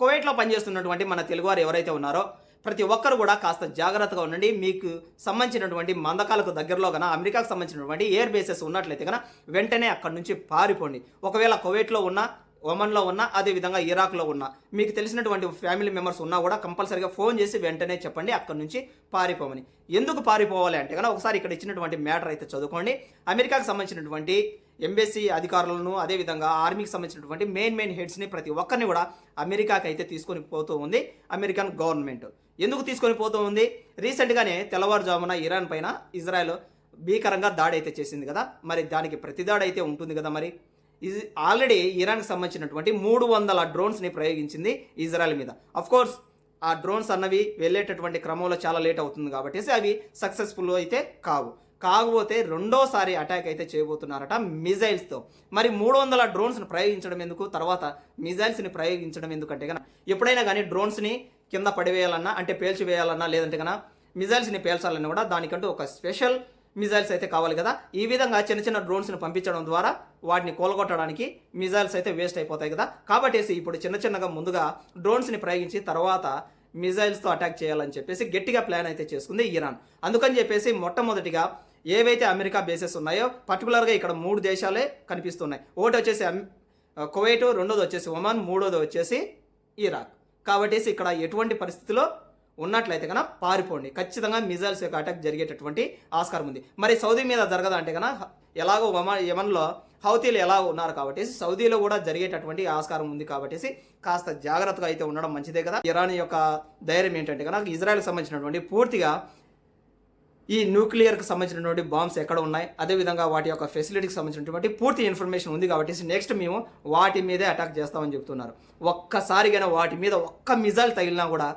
కువైట్లో పనిచేస్తున్నటువంటి మన తెలుగువారు ఎవరైతే ఉన్నారో ప్రతి ఒక్కరు కూడా కాస్త జాగ్రత్తగా ఉండండి. మీకు సంబంధించినటువంటి మందకాలకు దగ్గరలో గన అమెరికాకు సంబంధించినటువంటి ఎయిర్ బేసెస్ ఉన్నట్లయితే కనుక వెంటనే అక్కడి నుంచి పారిపోండి. ఒకవేళ కువైట్లో ఉన్న ఒమన్లో ఉన్న అదేవిధంగా ఇరాక్లో ఉన్న మీకు తెలిసినటువంటి ఫ్యామిలీ మెంబర్స్ ఉన్నా కూడా కంపల్సరీగా ఫోన్ చేసి వెంటనే చెప్పండి అక్కడి నుంచి పారిపోమని. ఎందుకు పారిపోవాలి అంటే కనుక ఒకసారి ఇక్కడ ఇచ్చినటువంటి మ్యాటర్ అయితే చదువుకోండి. అమెరికాకు సంబంధించినటువంటి ఎంబెసీ అధికారులను అదేవిధంగా ఆర్మీకి సంబంధించినటువంటి మెయిన్ మెయిన్ హెడ్స్ని ప్రతి ఒక్కరిని కూడా అమెరికాకి అయితే తీసుకొని పోతూ ఉంది. American government. ఎందుకు తీసుకొని పోతూ ఉంది? రీసెంట్గానే తెల్లవారుజామున ఇరాన్ పైన ఇజ్రాయెల్ భీకరంగా దాడి అయితే చేసింది కదా. మరి దానికి ప్రతిదాడి అయితే ఉంటుంది కదా మరి? ఇది ఆల్రెడీ ఇరాన్కి సంబంధించినటువంటి మూడు వందల డ్రోన్స్ని ప్రయోగించింది ఇజ్రాయెల్ మీద. అఫ్ కోర్స్ ఆ డ్రోన్స్ అన్నవి వెళ్ళేటటువంటి క్రమంలో చాలా లేట్ అవుతుంది కాబట్టి అవి సక్సెస్ఫుల్ అయితే కావు. కాకపోతే రెండోసారి అటాక్ అయితే చేయబోతున్నారట మిజైల్స్తో మరి మూడు వందల డ్రోన్స్ని ప్రయోగించడం ఎందుకు? తర్వాత మిజైల్స్ని ప్రయోగించడం ఎందుకంటే కనుక ఎప్పుడైనా కానీ డ్రోన్స్ని కింద పడివేయాలన్నా అంటే పేల్చివేయాలన్నా లేదంటే కనుక మిజైల్స్ని పేల్చాలన్నా కూడా దానికంటూ ఒక స్పెషల్ మిజైల్స్ అయితే కావాలి కదా. ఈ విధంగా చిన్న చిన్న డ్రోన్స్ని పంపించడం ద్వారా వాటిని కోలగొట్టడానికి మిజైల్స్ అయితే వేస్ట్ అయిపోతాయి కదా. కాబట్టి ఇప్పుడు చిన్న చిన్నగా ముందుగా డ్రోన్స్ని ప్రయోగించి తర్వాత మిజైల్స్తో అటాక్ చేయాలని చెప్పేసి గట్టిగా ప్లాన్ అయితే చేసుకుంది ఇరాన్. అందుకని చెప్పేసి మొట్టమొదటిగా ఏవైతే అమెరికా బేసెస్ ఉన్నాయో పర్టికులర్గా ఇక్కడ మూడు దేశాలే కనిపిస్తున్నాయి. ఒకటి వచ్చేసి కువైట్ రెండోది వచ్చేసి ఒమాన్ మూడోది వచ్చేసి ఇరాక్. కాబట్టి ఇక్కడ ఎటువంటి పరిస్థితిలో ఉన్నట్లయితే కనుక పారిపోండి. ఖచ్చితంగా మిజైల్స్ యొక్క అటాక్ జరిగేటటువంటి ఆస్కారం ఉంది. మరి సౌదీ మీద జరగదంటే కనుక ఎలాగో ఒమా యమన్లో హౌతీలు ఎలా ఉన్నారు కాబట్టి సౌదీలో కూడా జరిగేటటువంటి ఆస్కారం ఉంది కాబట్టి కాస్త జాగ్రత్తగా అయితే ఉండడం మంచిదే కదా. ఇరాన్ యొక్క ధైర్యం ఏంటంటే కనుక ఇజ్రాయెల్కి సంబంధించినటువంటి పూర్తిగా ఈ న్యూక్లియర్కి సంబంధించినటువంటి బాంబ్స్ ఎక్కడ ఉన్నాయి అదేవిధంగా వాటి యొక్క ఫెసిలిటీకి సంబంధించినటువంటి పూర్తి ఇన్ఫర్మేషన్ ఉంది కాబట్టి నెక్స్ట్ మేము వాటి మీదే అటాక్ చేస్తామని చెప్తున్నారు. ఒక్కసారిగా వాటి మీద ఒక్క మిజైల్ తగిలినా కూడా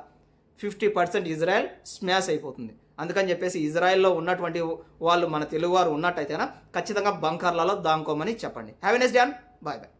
ఫిఫ్టీ పర్సెంట్ ఇజ్రాయెల్ స్మాష్ అయిపోతుంది. అందుకని చెప్పేసి ఇజ్రాయెల్లో ఉన్నటువంటి వాళ్ళు మన తెలుగువారు ఉన్నట్టయితేనా ఖచ్చితంగా బంకర్లలో దాంకోమని చెప్పండి. హ్యావ్ ఎస్ డాన్ బాయ్ బాయ్